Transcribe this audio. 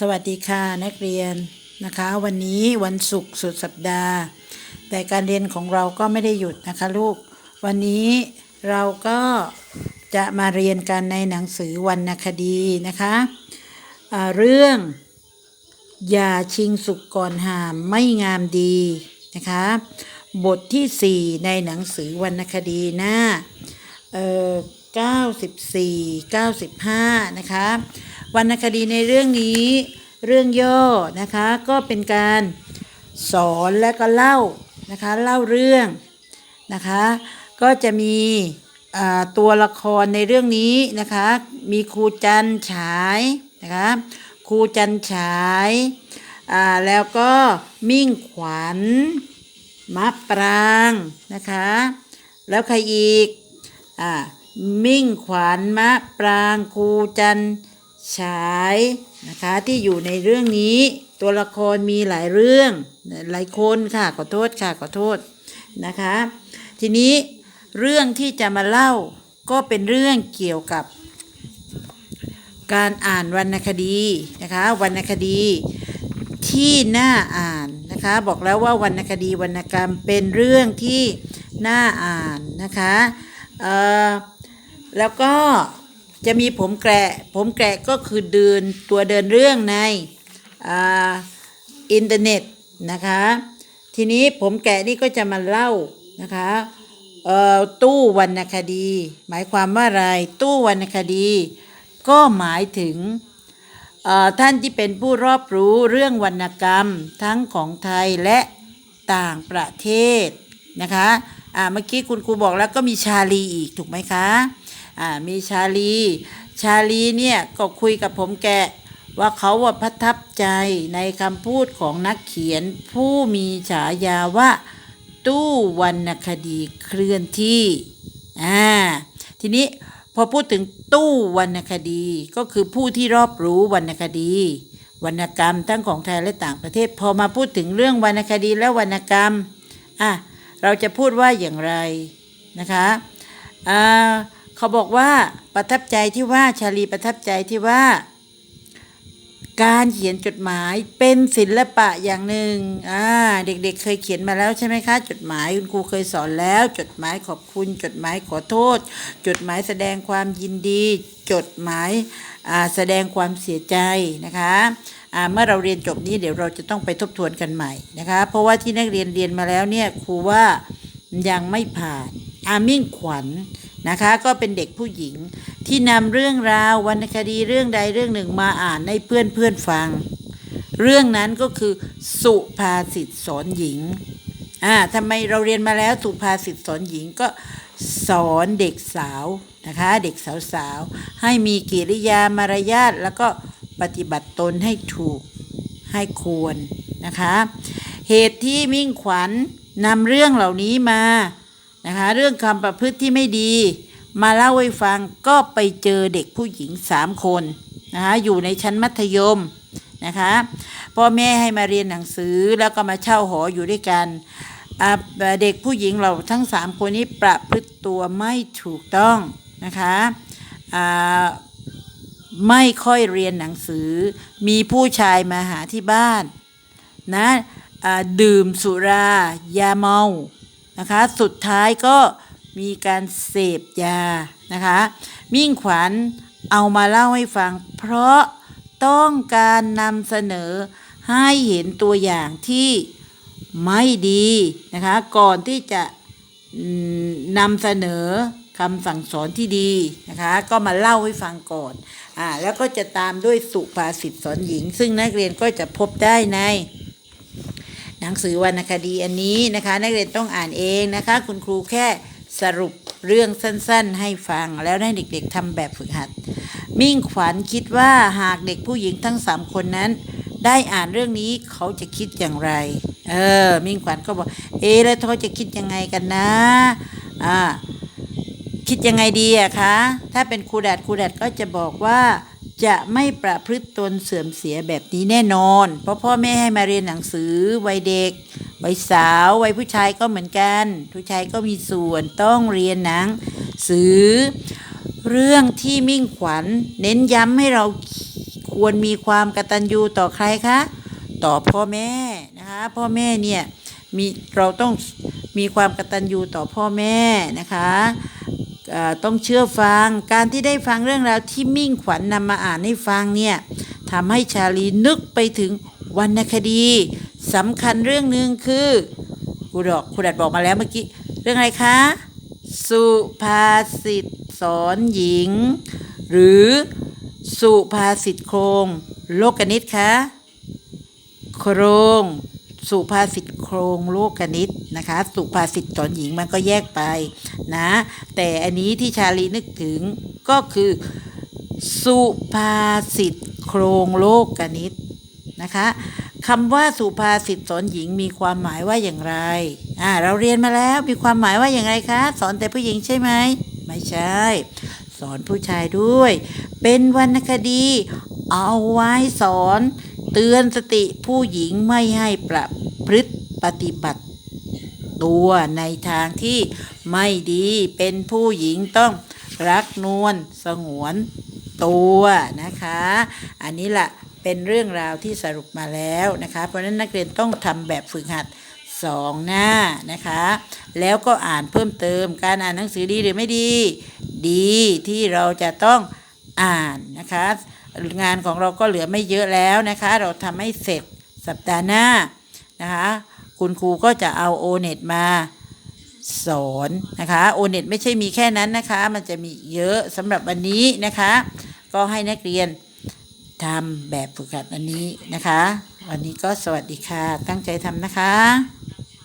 สวัสดีค่ะนักเรียนนะคะ วันนี้วันศุกร์สุดสัปดาห์ แต่การเรียนของเราก็ไม่ได้หยุดนะคะลูก วันนี้เราก็จะมาเรียนกันในหนังสือวรรณคดีนะคะอ่าเรื่อง อย่าชิงสุกก่อนหามไม่งามดีนะคะ บทที่ 4 ในหนังสือวรรณคดีหน้าเอ่อ94 95 นะคะ วรรณคดีในเรื่องนี้ เรื่องย่อนะคะก็เป็นการสอนและก็เล่านะคะเล่าเรื่องนะคะก็จะมีตัวละครในเรื่องนี้นะคะมีครูจันฉายนะคะครูจันฉายแล้วก็มิ่งขวัญมะปรางนะคะแล้วใครอีกอ่ามิ่งขวัญมะปรางครูจัน ฉายนะคะที่อยู่ในเรื่องนี้ ตัวละครมีหลายเรื่อง หลายคนค่ะขอโทษค่ะขอโทษนะคะ ทีนี้เรื่องที่จะมาเล่าก็เป็นเรื่องเกี่ยวกับ การอ่านวรรณคดีนะคะวรรณคดีที่น่าอ่านนะคะบอกแล้วว่าวรรณคดีวรรณกรรมเป็นเรื่องที่น่าอ่านนะคะเออแล้วก็ จะมีผมแกะผมแกะก็คือเดินตัวเดินเรื่องในอินเทอร์เน็ตนะคะ ทีนี้ผมแกะนี่ก็จะมาเล่านะคะตู้วรรณคดี หมายความว่าอะไร ตู้วรรณคดี ก็หมายถึงท่านที่เป็นผู้รอบรู้เรื่องวรรณกรรมทั้งของไทยและต่างประเทศนะคะ อ่า เมื่อกี้คุณครูบอกแล้วก็มีชาลีอีกถูกไหมคะ อ่ามีชาลี ชาลีเนี่ยก็คุยกับผมแกว่าเขาว่าประทับใจในคำพูดของนักเขียนผู้มีฉายาว่า ตู้วรรณคดีเคลื่อนที่อ่าทีนี้พอพูดถึงตู้วรรณคดีก็คือผู้ที่รอบรู้วรรณคดี วรรณกรรมทั้งของไทยและต่างประเทศ พอมาพูดถึงเรื่องวรรณคดีและวรรณกรรมอะเราจะพูดว่าอย่างไรนะคะอ่า เขาบอกว่าประทับใจที่ว่าชาลีประทับใจที่ว่า การเขียนจดหมายเป็นศิลปะอย่างหนึ่งอ่าเด็กๆเเคยเขียนมาแล้วใช่ไหมคะ จดหมายคุณครูเคยสอนแล้ว จดหมายขอบคุณ จดหมายขอโทษ จดหมายแสดงความยินดี จดหมายาแสดงความเสียใจนะคะเมื่อเราเรียนจบนี้เดี๋ยวเราจะต้องไปทบทวนกันใหม่นะคะ เพราะว่าที่นักเรียนเรียนมาแล้วเนี่ยครูว่ายังไม่ผ่านอามิ่งขวัญ นะคะ ก็เป็นเด็กผู้หญิงที่นำเรื่องราววรรณคดีเรื่องใดเรื่องหนึ่งมาอ่านให้เพื่อนเพื่อนฟัง เรื่องนั้นก็คือสุภาษิตสอนหญิงอ่าทำไมเราเรียนมาแล้วสุภาษิตสอนหญิงก็สอนเด็กสาวนะคะ เด็กสาวๆ ให้มีกิริยามารยาทแล้วก็ปฏิบัติตนให้ถูกให้ควรนะคะ เหตุที่มิ่งขวัญนำเรื่องเหล่านี้มา นะคะเรื่องคำประพฤติที่ไม่ดี มาเล่าให้ฟังก็ไปเจอเด็กผู้หญิงสามคนนะคะอยู่ในชั้นมัธยมนะคะพ่อแม่ให้มาเรียนหนังสือแล้วก็มาเช่าหออยู่ด้วยกันเด็กผู้หญิงเราทั้งสามคนนี้ประพฤติตัวไม่ถูกต้องนะคะไม่ค่อยเรียนหนังสือ มีผู้ชายมาหาที่บ้านนะดื่มสุรายาเมา นะคะ สุดท้ายก็มีการเสพยานะคะ มิ่งขวัญเอามาเล่าให้ฟัง เพราะต้องการนำเสนอให้เห็นตัวอย่างที่ไม่ดีนะคะ ก่อนที่จะนำเสนอคำสั่งสอนที่ดีนะคะ ก็มาเล่าให้ฟังก่อนอ่าแล้วก็จะตามด้วยสุภาษิตสอนหญิง ซึ่งนักเรียนก็จะพบได้ใน หนังสือวรรณคดีอันนี้นะคะ นักเรียนต้องอ่านเองนะคะ คุณครูแค่สรุปเรื่องสั้นๆ ให้ฟังแล้วให้เด็กๆทำแบบฝึกหัด มิ่งขวัญคิดว่าหากเด็กผู้หญิงทั้งสามคนนั้น ได้อ่านเรื่องนี้เขาจะคิดอย่างไร เออ มิ่งขวัญก็บอก เอะแล้วเขาจะคิดยังไงกันนะ อ่า คิดยังไงดีอะคะ ถ้าเป็นครูแดดครูแดดก็จะบอกว่า จะไม่ประพฤติตนเสื่อมเสียแบบนี้แน่นอน เพราะพ่อแม่ให้มาเรียนหนังสือวัยเด็กวัยสาววัยผู้ชายก็เหมือนกัน ผู้ชายก็มีส่วนต้องเรียนหนังสือ เรื่องที่มิ่งขวัญ เน้นย้ำให้เราควรมีความกตัญญูต่อใครคะ ต่อพ่อแม่นะคะพ่อแม่เนี่ยมีเราต้องมีความกตัญญูต่อพ่อแม่นะคะ ต้องเชื่อฟัง การที่ได้ฟังเรื่องราวที่มิ่งขวัญนำมาอ่านให้ฟังเนี่ยทำให้ชาลีนึกไปถึงวรรณคดีสำคัญเรื่องหนึ่งคือครูดอกครูดัดบอกมาแล้วเมื่อกี้เรื่องอะไรคะ สุภาษิตสอนหญิง หรือสุภาษิตโครง โลกนิตคะโครง สุภาษิต รงโลกนิตนะคะ สุภาษิตสอนหญิงมันก็แยกไปนะ แต่อันนี้ที่ชาลีนึกถึงก็คือ สุภาษิตโครงโลกนิตนะคะคำว่าสุภาษิตสอนหญิงมีความหมายว่าอย่างไรอ่าเราเรียนมาแล้วมีความหมายว่าอย่างไรคะ สอนแต่ผู้หญิงใช่ไหมไม่ใช่ สอนผู้ชายด้วย เป็นวรรณคดี เอาไว้สอน เตือนสติผู้หญิงไม่ให้ประพ ปฏิบัติตัวในทางที่ไม่ดีเป็นผู้หญิงต้องรักนวลสงวนตัวนะคะ อันนี้แหละเป็นเรื่องราวที่สรุปมาแล้วนะคะ เพราะฉะนั้นนักเรียนต้องทำแบบฝึกหัดสองหน้านะคะ แล้วก็อ่านเพิ่มเติมการอ่านหนังสือดีหรือไม่ดี ดีที่เราจะต้องอ่านนะคะ งานของเราก็เหลือไม่เยอะแล้วนะคะ เราทำให้เสร็จสัปดาห์หน้านะคะ คุณครูก็จะเอาโอเน็ตมาสอนนะคะโอเน็ตไม่ใช่มีแค่นั้นนะคะ มันจะมีเยอะสำหรับวันนี้นะคะ ก็ให้นักเรียนทำแบบฝึกหัดอันนี้นะคะ วันนี้ก็สวัสดีค่ะ ตั้งใจทำนะคะ